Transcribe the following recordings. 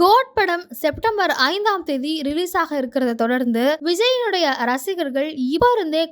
Code படம் September ஐந்தாம் தேதி ரிலீஸ் ஆக இருக்கிறத தொடர்ந்து விஜயினுடைய ரசிகர்கள் இப்போ இருந்தே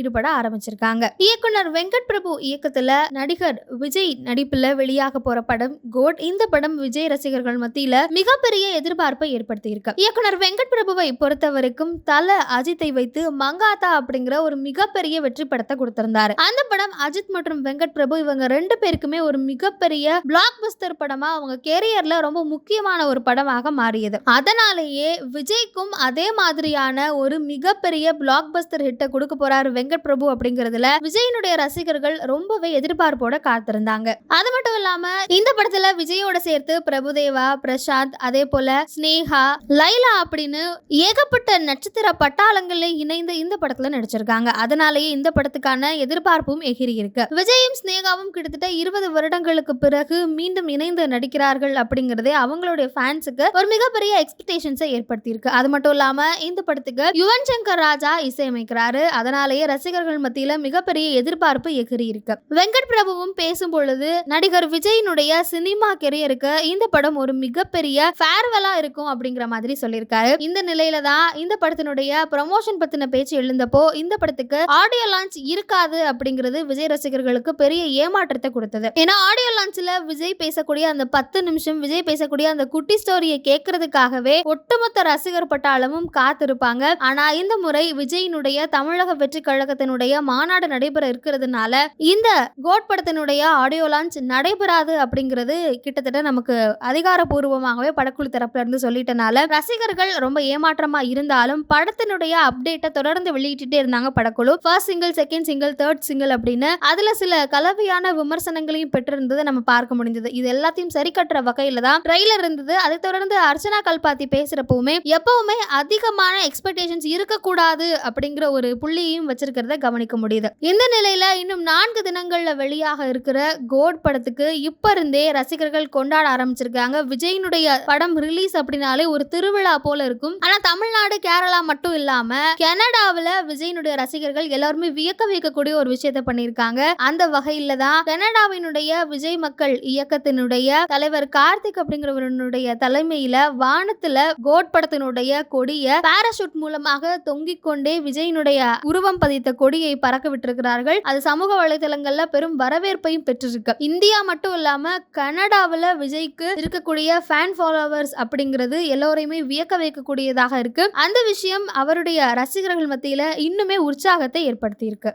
ஈடுபட ஆரம்பிச்சிருக்காங்க. இயக்குனர் வெங்கட் பிரபு இயக்கத்துல நடிகர் விஜய் நடிப்புல வெளியாக போற படம் கோட். இந்த படம் விஜய் ரசிகர்கள் மத்தியில மிகப்பெரிய எதிர்பார்ப்பை ஏற்படுத்தி இருக்கு இயக்குனர் வெங்கட் பிரபுவை பொறுத்த வரைக்கும் தல அஜித்தை வைத்து மங்காத்தா அப்படிங்கிற ஒரு மிகப்பெரிய வெற்றி படத்தை கொடுத்திருந்தாரு. அந்த படம் அஜித் மற்றும் வெங்கட் பிரபு இவங்க ரெண்டு பேருக்குமே ஒரு மிகப்பெரிய பிளாக் பஸ்டர் படமா அவங்க கேரியர்ல ரொம்ப முக்கியமான ஒரு படமாக மாறியது. அதனாலேயே விஜய்க்கும் அதே மாதிரியான ஒரு மிகப்பெரிய பிளாக் பஸ்டர் ஹிட்டை கொடுக்க போறாரு வெங்கட் பிரபு அப்படிங்கறதுல விஜயனுடைய ரசிகர்கள் ரொம்பவே எதிர்பார்ப்போட காத்திருந்தாங்க. அது மட்டும் இல்லாம இந்த படத்துல விஜயோட சேர்த்து பிரபுதேவா பிரசாந்த் அதே போல ஸ்னேகா லைலா அப்படின்னு ஏகப்பட்ட நட்சத்திர பட்டாளங்கள்ல இணைந்து இந்த படத்துல நடிச்சிருக்காங்க. அதனாலேயே இந்த படத்துக்கான எதிர்பார்ப்பும் எகிரி இருக்கு விஜயும் ஸ்னேகாவும் கிட்டத்தட்ட இருபது வருடங்களுக்கு பிறகு மீண்டும் இணைந்து நடிக்கிறார்கள் அப்படிங்கறதே அவங்களுடைய ஃபேன்ஸுக்கு ஒரு மிகப்பெரிய எக்ஸ்பெக்டேஷன்ஸை ஏற்படுத்தியிருக்கு. அது மட்டும் இல்லாம இந்த படத்துக்கு யுவன் சங்கர் ராஜா இசையமைக்கிறாரு. அதனாலேயே ரசிகர்கள் மத்தியில மிகப்பெரிய எதிர்பார்ப்பு எகிரி இருக்கு வெங்கட் பிரபுவும் பேசும் பொழுது நடிகர் விஜயினுடைய சினிமா கெரியருக்கு இந்த படம் ஒரு மிகப்பெரிய ஃபேர்வெலா இருக்கும் அப்படிங்கிற மாதிரி சொல்லியிருக்காரு. இந்த நிலையில தான் இந்த படத்தினுடைய ப்ரமோஷன் பத்தின பேச்சு எழுந்தப்போ இந்த படத்துக்கு ஆடியோ லான்ச் இருக்காது அப்படிங்கிறது விஜய் ரசிகர்களுக்கு பெரிய ஏமாற்றத்தை கொடுத்தது. ஏன்னா ஆடியோ லான்ச்ல விஜய் பேசக்கூடிய அந்த பத்து நிமிஷம் விஜய் பேசக்கூடிய அந்த குட்டி ஸ்டோரியை கேட்கறதுக்காகவே ஒட்டுமொத்த ரசிகர் பட்டாளமும் காத்திருப்பாங்க. ஆனா இந்த முறை விஜயினுடைய தமிழக வெற்றி கழகத்தினுடைய மாநாடு நடைபெற இருக்கிறதுனால இந்த கோட் படத்தினுடைய ஆடியோ லான்ச் நடைபெறாது அப்படிங்கிறது கிட்டத்தட்ட நமக்கு அதிகாரப்பூர்வமாகவே படக்குழு தரப்புல இருந்து சொல்லிட்டனால ரசிகர்கள் ரொம்ப ஏமாற்றமா இருந்தாலும் படத்தினுடைய அப்டேட்டை தொடர்ந்து வெளியிட்டுட்டே இருந்தாங்க படக்குழு. First single second single third single அப்படின்னு அதுல சில கலவையான விமர்சனங்களையும் பெற்றிருந்தது நம்ம பார்க்க முடிஞ்சது. இது எல்லாத்தையும் சரி கட்டுற வகையில தான் ட்ரெய்லர் இருந்தது. அதை தொடர்ந்து அர்ச்சனா கல்பாத்தி பேசுறப்பவுமே எப்பவுமே அதிகமான எக்ஸ்பெக்டேஷன்ஸ் இருக்கக்கூடாது அப்படிங்கிற ஒரு புள்ளியையும் வச்சிருக்கிறத கவனிக்க முடியுது. இந்த நிலையில இன்னும் நான்கு தினங்கள்ல வெளியாக இருக்கிற கோட் படத்துக்கு இப்ப இருந்தே ரசிகர்கள் கொண்டாட ஆரம்பிச்சிருக்காங்க. விஜயினுடைய படம் ரிலீஸ் அப்படின்னாலே ஒரு திருவிழா போல இருக்கும். ஆனா தமிழ்நாடு கேரளா மட்டும் இல்லாம கனடாவில விஜயினுடைய ரசிகர்கள் எல்லாருமே வியக்க வைக்கக்கூடிய ஒரு விஷயத்த பண்ணியிருக்காங்க. அந்த வகையில தான் கனடாவினுடைய விஜய் மக்கள் இயக்கத்தினுடைய தலைவர் கார்த்திக் அப்படிங்கிறவருடைய தலைமையில வானத்துல கோட் படத்தினுடைய கொடிய பாராசூட் மூலமாக தொங்கிக் கொண்டே விஜயினுடைய உருவம் பதித்த கொடியை பறக்க விட்டிருக்கிறார்கள் அது சமூக வலைதளங்கள்ல பெரும் வரவேற்பையும் பெற்றிருக்கு. இந்தியா மட்டும் இல்லாம கனடாவில் விஜய்க்கு இருக்கக்கூடிய ஃபேன் ஃபாலோவர்ஸ் அப்படிங்கிறது எல்லோரையுமே வியக்க வைக்கக்கூடியதாக இருக்கு. அந்த விஷயம் அவருடைய ரசிகர்கள் மத்தியில இன்னுமே உற்சாகத்தை ஏற்படுத்தியிருக்கு.